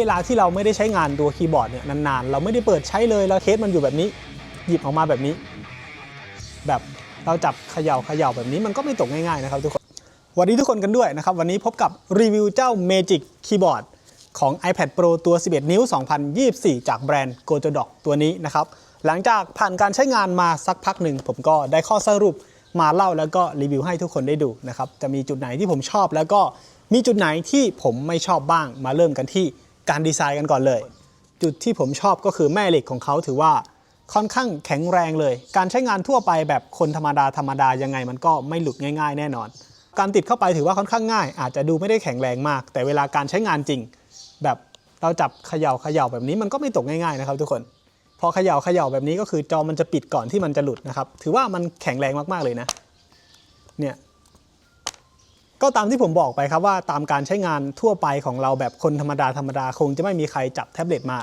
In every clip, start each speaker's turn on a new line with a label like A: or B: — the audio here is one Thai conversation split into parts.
A: เวลาที่เราไม่ได้ใช้งานตัวคีย์บอร์ดเนี่ยนานๆ เราไม่ได้เปิดใช้เลยแล้วเคสมันอยู่แบบนี้ หยิบออกมาแบบนี้ แบบเราจับเขย่าเขย่าแบบนี้มันก็ไม่ตกง่ายๆนะครับทุกคนวัสดีทุกคนกันด้วยนะครับ วันนี้พบกับรีวิวเจ้า Magic Keyboard ของ iPad Pro ตัว 11 นิ้ว 2024 จากแบรนด์ g o j o d o k ตัวนี้นะครับ หลังจากผ่านการใช้งานมาสักพักหนึ่ง ผมก็ได้ข้อสรุปมาเล่าแล้วก็รีวิวให้ทุกคนได้ดูนะครับ จะมีจุดไหนที่ผมชอบแล้วก็มีจุดไหนที่ผมไม่ชอบบ้างมาเริ่มกันที่ การดีไซน์กันก่อนเลย จุดที่ผมชอบก็คือแม่เหล็กของเขาถือว่าค่อนข้างแข็งแรงเลย การใช้งานทั่วไปแบบคนธรรมดาธรรมดายังไงมันก็ไม่หลุดง่าย ๆ แน่นอน การติดเข้าไปถือว่าค่อนข้างง่าย อาจจะดูไม่ได้แข็งแรงมาก แต่เวลาการใช้งานจริง แบบเราจับเขย่าเขย่าแบบนี้มันก็ไม่ตกง่ายๆนะครับทุกคนพอเขย่าเขย่าแบบนี้ก็คือจอมันจะปิดก่อนที่มันจะหลุดนะครับถือว่ามันแข็งแรงมากๆเลยนะเนี่ย ก็ตามที่ผมบอกไปครับว่าตามการใช้งานทั่วไปของเราแบบคนธรรมดาธรรมดาคงจะไม่มีใครจับแท็บเล็ตมา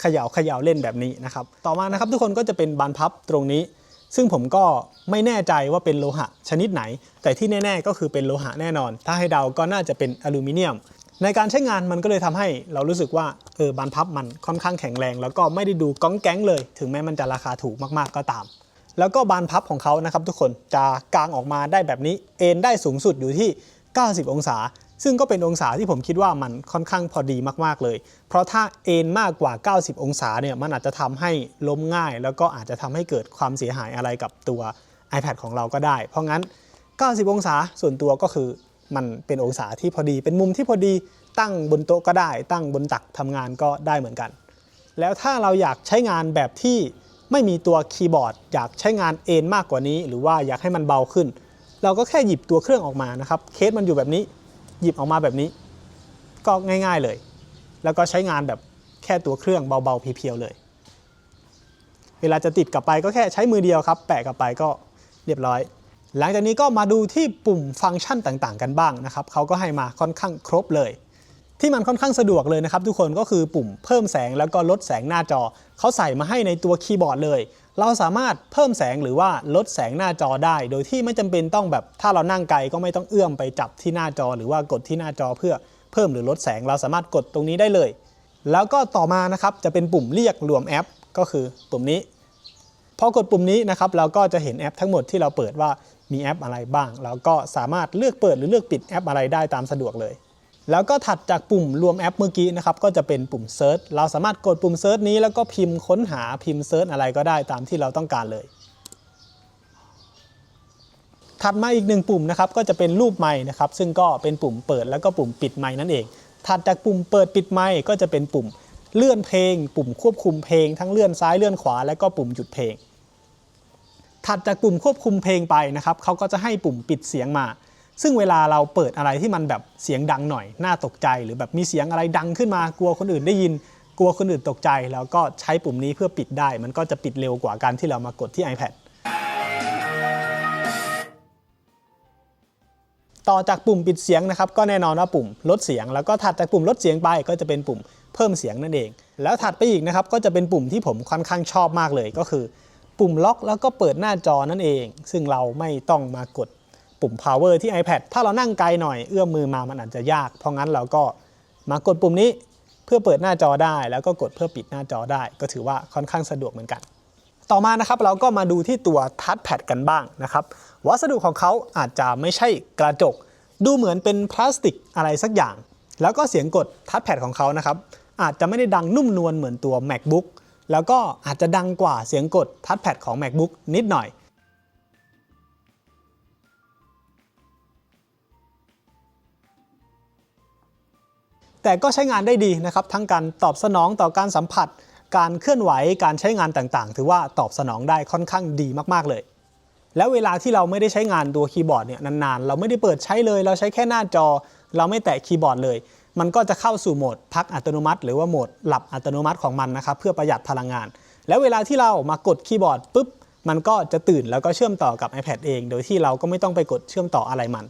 A: เขย่าเขย่าเล่นแบบนี้นะครับ ต่อมานะครับทุกคนก็จะเป็นบานพับตรงนี้ ซึ่งผมก็ไม่แน่ใจว่าเป็นโลหะชนิดไหน แต่ที่แน่ ๆ ก็คือเป็นโลหะแน่นอน ถ้าให้เดาก็น่าจะเป็นอลูมิเนียม ในการใช้งานมันก็เลยทำให้เรารู้สึกว่าเออบานพับมันค่อนข้างแข็งแรง แล้วก็ไม่ได้ดูก้องแก๊งเลย ถึงแม้มันจะราคาถูกมากๆก็ตาม แล้วก็บานพับของเขานะครับทุกคนจะกางออกมาได้แบบนี้ เอ็นได้สูงสุดอยู่ที่ 90 องศา ซึ่งก็เป็นองศาที่ผมคิดว่ามันค่อนข้างพอดีมากๆเลย เพราะถ้าเอนมากกว่า 90 องศาเนี่ยมันอาจจะทำให้ล้มง่าย แล้วก็อาจจะทำให้เกิดความเสียหายอะไรกับตัว iPad ของเราก็ได้ เพราะงั้น 90 องศาส่วนตัวก็คือมันเป็นองศาที่พอดี เป็นมุมที่พอดีตั้งบนโต๊ะก็ได้ ตั้งบนตักทำงานก็ได้เหมือนกัน แล้วถ้าเราอยากใช้งานแบบที่ไม่มีตัวคีย์บอร์ด อยากใช้งานเอนมากกว่านี้ หรือว่าอยากให้มันเบาขึ้น เราก็แค่หยิบตัวเครื่องออกมานะครับเคสมันอยู่แบบนี้ หยิบออกมาแบบนี้ ก็ง่าย ๆเลย แล้วก็ใช้งานแบบแค่ตัวเครื่องเบาๆเพียวๆเลย เวลาจะติดกลับไปก็แค่ใช้มือเดียวครับ แปะกลับไปก็เรียบร้อย หลังจากนี้ก็มาดูที่ปุ่มฟังก์ชันต่างๆ กันบ้างนะครับเขาก็ให้มาค่อนข้างครบเลยที่มันค่อนข้างสะดวกเลยนะครับทุกคนก็คือปุ่มเพิ่มแสงแล้วก็ลดแสงหน้าจอ เขาใส่มาให้ในตัวคีย์บอร์ดเลย เราสามารถเพิ่มแสงหรือว่าลดแสงหน้าจอได้ โดยที่ไม่จำเป็นต้องแบบถ้าเรานั่งไกลก็ไม่ต้องเอื้อมไปจับที่หน้าจอ หรือว่ากดที่หน้าจอเพื่อเพิ่มหรือลดแสงเราสามารถกดตรงนี้ได้เลย แล้วก็ต่อมานะครับจะเป็นปุ่มเรียกรวมแอป ก็คือปุ่มนี้พอกดปุ่มนี้นะครับเราก็จะเห็นแอปทั้งหมดที่เราเปิดว่ามีแอปอะไรบ้างแล้วก็สามารถเลือกเปิดหรือเลือกปิดแอปอะไรได้ตามสะดวกเลย แล้วก็ถัดจากปุ่มรวมแอปเมื่อกี้นะครับก็จะเป็นปุ่ม Search เราสามารถกดปุ่ม Search นี้แล้วก็พิมพ์ค้นหาพิมพ์ Search อะไรก็ได้ตามที่เราต้องการเลย ถัดมาอีกหนึ่งปุ่มนะครับก็จะเป็นรูปไม้นะครับซึ่งก็เป็นปุ่มเปิดแล้วก็ปุ่มปิดไม้นั่นเอง ถัดจากปุ่มเปิดปิดไม้ก็จะเป็นปุ่มเลื่อนเพลง ปุ่มควบคุมเพลง ทั้งเลื่อนซ้ายเลื่อนขวาและก็ปุ่มหยุดเพลง ถัดจากปุ่มควบคุมเพลงไปนะครับเขาก็จะให้ปุ่มปิดเสียงมา ซึ่งเวลาเราเปิดอะไรที่มันแบบเสียงดังหน่อย น่าตกใจ หรือแบบมีเสียงอะไรดังขึ้นมากลัวคนอื่นได้ยิน กลัวคนอื่นตกใจ แล้วก็ใช้ปุ่มนี้เพื่อปิดได้ มันก็จะปิดเร็วกว่าการที่เรามากดที่ iPad ต่อจากปุ่มปิดเสียงนะครับก็แน่นอนว่าปุ่มลดเสียง แล้วก็ถัดจากปุ่มลดเสียงไปก็จะเป็นปุ่มเพิ่มเสียงนั่นเอง แล้วถัดไปอีกนะครับก็จะเป็นปุ่มที่ผมค่อนข้างชอบมากเลยก็คือ ปุ่มล็อกแล้วก็เปิดหน้าจอนั่นเอง ซึ่งเราไม่ต้องมากด ปุ่ม power ที่ iPad ถ้าเรานั่งไกลหน่อยเอื้อมมือมามันอาจจะยาก เพราะงั้นเราก็มากดปุ่มนี้เพื่อเปิดหน้าจอได้ แล้วก็กดเพื่อปิดหน้าจอได้ ก็ถือว่าค่อนข้างสะดวกเหมือนกัน ต่อมานะครับเราก็มาดูที่ตัวทัชแพดกันบ้างนะครับวัสดุของเขาอาจจะไม่ใช่กระจก ดูเหมือนเป็นพลาสติกอะไรสักอย่าง แล้วก็เสียงกดทัชแพดของเขานะครับอาจจะไม่ได้ดังนุ่มนวลเหมือนตัว macbook แล้วก็อาจจะดังกว่าเสียงกดทัชแพดของ macbook นิดหน่อย แต่ก็ใช้งานได้ดีนะครับ ทั้งการตอบสนองต่อการสัมผัส การเคลื่อนไหวการใช้งานต่างๆ ถือว่าตอบสนองได้ค่อนข้างดีมากๆเลย แล้วเวลาที่เราไม่ได้ใช้งานตัวคีย์บอร์ดเนี่ยนานๆ เราไม่ได้เปิดใช้เลย เราใช้แค่หน้าจอ เราไม่แตะคีย์บอร์ดเลย มันก็จะเข้าสู่โหมดพักอัตโนมัติ หรือว่าโหมดหลับอัตโนมัติของมันนะครับเพื่อประหยัดพลังงาน แล้วเวลาที่เรามากดคีย์บอร์ดปุ๊บมันก็จะตื่นแล้วก็เชื่อมต่อกับ iPad เอง โดยที่เราก็ไม่ต้องไปกดเชื่อมต่ออะไรมัน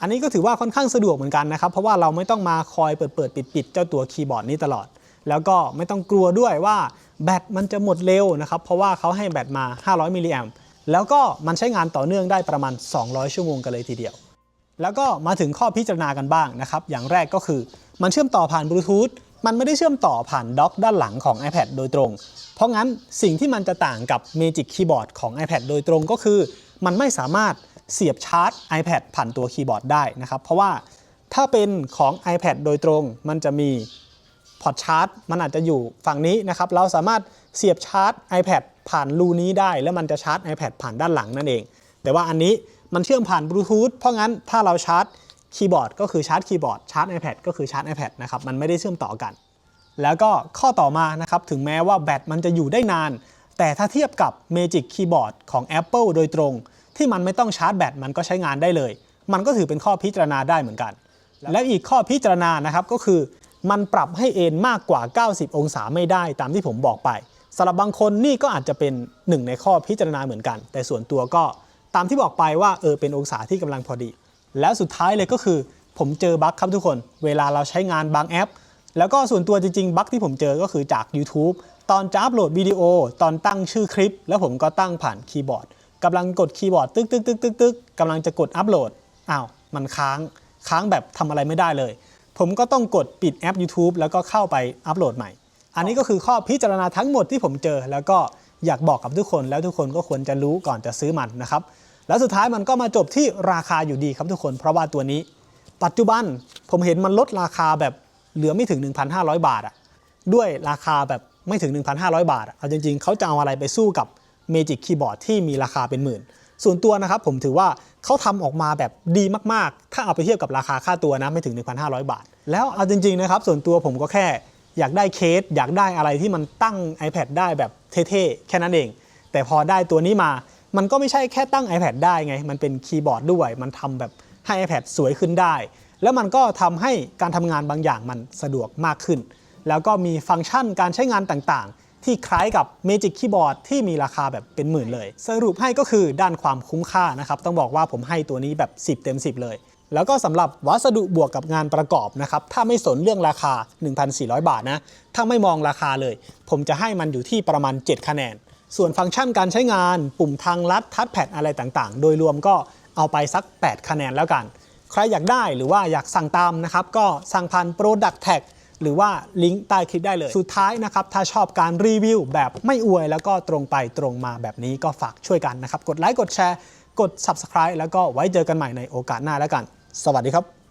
A: อันนี้ก็ถือว่าค่อนข้างสะดวกเหมือนกันนะครับ เพราะว่าเราไม่ต้องมาคอยเปิดเปิดปิดปิดเจ้าตัวคีย์บอร์ดนี้ตลอด แล้วก็ไม่ต้องกลัวด้วยว่าแบตมันจะหมดเร็วนะครับ เพราะว่าเขาให้แบตมา 500มิลลิแอมแล้วก็มันใช้งานต่อเนื่องได้ประมาณ 200 ชั่วโมงกันเลยทีเดียว แล้วก็มาถึงข้อพิจารณากันบ้างนะครับ อย่างแรกก็คือมันเชื่อมต่อผ่านบลูทูธ มันไม่ได้เชื่อมต่อผ่านด็อกด้านหลังของ iPad โดยตรง เพราะงั้นสิ่งที่มันจะต่างกับ Magic Keyboard ของ iPad โดยตรงก็คือ มันไม่สามารถ เสียบชาร์จ iPad ผ่านตัวคีย์บอร์ดได้นะครับ เพราะว่าถ้าเป็นของ iPad โดยตรงมันจะมีพอร์ตชาร์จ มันอาจจะอยู่ฝั่งนี้นะครับ เราสามารถเสียบชาร์จ iPad ผ่านรูนี้ได้ แล้วมันจะชาร์จ iPad ผ่านด้านหลังนั่นเอง แต่ว่าอันนี้มันเชื่อมผ่านบลูทูธเพราะงั้นถ้าเราชาร์จคีย์บอร์ดก็คือชาร์จคีย์บอร์ดชาร์จ iPad ก็คือชาร์จ iPad นะครับมันไม่ได้เชื่อมต่อกัน แล้วก็ข้อต่อมานะครับถึงแม้ว่าแบตมันจะอยู่ได้นาน แต่ถ้าเทียบกับ Magic Keyboard ของ Apple โดยตรง ที่มันไม่ต้องชาร์จแบตมันก็ใช้งานได้เลย มันก็ถือเป็นข้อพิจารณาได้เหมือนกัน และอีกข้อพิจารณานะครับก็คือ มันปรับให้เอนมากกว่า 90 องศาไม่ได้ตามที่ผมบอกไปสำหรับบางคนนี่ก็อาจจะเป็นหนึ่งในข้อพิจารณาเหมือนกัน แต่ส่วนตัวก็ตามที่บอกไปว่าเออเป็นองศาที่กำลังพอดี แล้วสุดท้ายเลยก็คือ ผมเจอบั๊กครับทุกคน เวลาเราใช้งานบางแอป แล้วก็ส่วนตัวจริงๆบั๊กที่ผมเจอก็คือจาก YouTube ตอนจะอัปโหลดวิดีโอ ตอนตั้งชื่อคลิป แล้วผมก็ตั้งผ่านคีย์บอร์ด กำลังกดคีย์บอร์ดตึกตึกตึกตึกตึกกำลังจะกดอัปโหลดอ้าวมันค้างค้างแบบทำอะไรไม่ได้เลย ผมก็ต้องกดปิดแอป YouTube แล้วก็เข้าไปอัปโหลดใหม่ อันนี้ก็คือข้อพิจารณาทั้งหมดที่ผมเจอ แล้วก็อยากบอกกับทุกคนแล้วทุกคนก็ควรจะรู้ก่อนจะซื้อมันนะครับแล้วสุดท้ายมันก็มาจบที่ราคาอยู่ดีครับทุกคน เพราะว่าตัวนี้ ปัจจุบันผมเห็นมันลดราคาแบบเหลือไม่ถึง 1,500 บาทอะด้วยราคาแบบไม่ถึง 1,500 บาทอะเอาจริงๆ เขาจะเอาอะไรไปสู้กับ Magic Keyboard ที่มีราคาเป็นหมื่น ส่วนตัวนะครับผมถือว่าเขาทำออกมาแบบดีมากๆ ถ้าเอาไปเทียบกับราคาค่าตัวนะไม่ถึง 1,500 บาท แล้วเอาจริงๆนะครับส่วนตัวผมก็แค่อยากได้เคส อยากได้อะไรที่มันตั้ง iPad ได้แบบเท่ๆ แค่นั้นเอง แต่พอได้ตัวนี้มา มันก็ไม่ใช่แค่ตั้ง iPad ได้ไง มันเป็นคีย์บอร์ดด้วย มันทำแบบให้ iPad สวยขึ้นได้ แล้วมันก็ทำให้การทำงานบางอย่างมันสะดวกมากขึ้น แล้วก็มีฟังก์ชันการใช้งานต่างๆ ที่คล้ายกับ Magic Keyboard ที่มีราคาแบบเป็นหมื่นเลย สรุปให้ก็คือด้านความคุ้มค่านะครับ ต้องบอกว่าผมให้ตัวนี้แบบ 10 เต็ม 10 เลย แล้วก็สำหรับวัสดุบวกกับงานประกอบนะครับ ถ้าไม่สนเรื่องราคา 1,400 บาทนะ ถ้าไม่มองราคาเลย ผมจะให้มันอยู่ที่ประมาณ 7 คะแนน ส่วนฟังก์ชันการใช้งาน ปุ่มทางลัดทัชแพดอะไรต่างๆ โดยรวมก็เอาไปสัก 8 คะแนนแล้วกัน ใครอยากได้หรือว่าอยากสั่งตามนะครับก็สั่งผ่าน Product Tag หรือว่าลิงก์ใต้คลิปได้เลย สุดท้ายนะครับถ้าชอบการรีวิวแบบไม่อวย แล้วก็ตรงไปตรงมาแบบนี้ก็ฝากช่วยกันนะครับ กดไลค์กดแชร์ กด Subscribe แล้วก็ไว้เจอกันใหม่ในโอกาสหน้าแล้วกัน สวัสดีครับ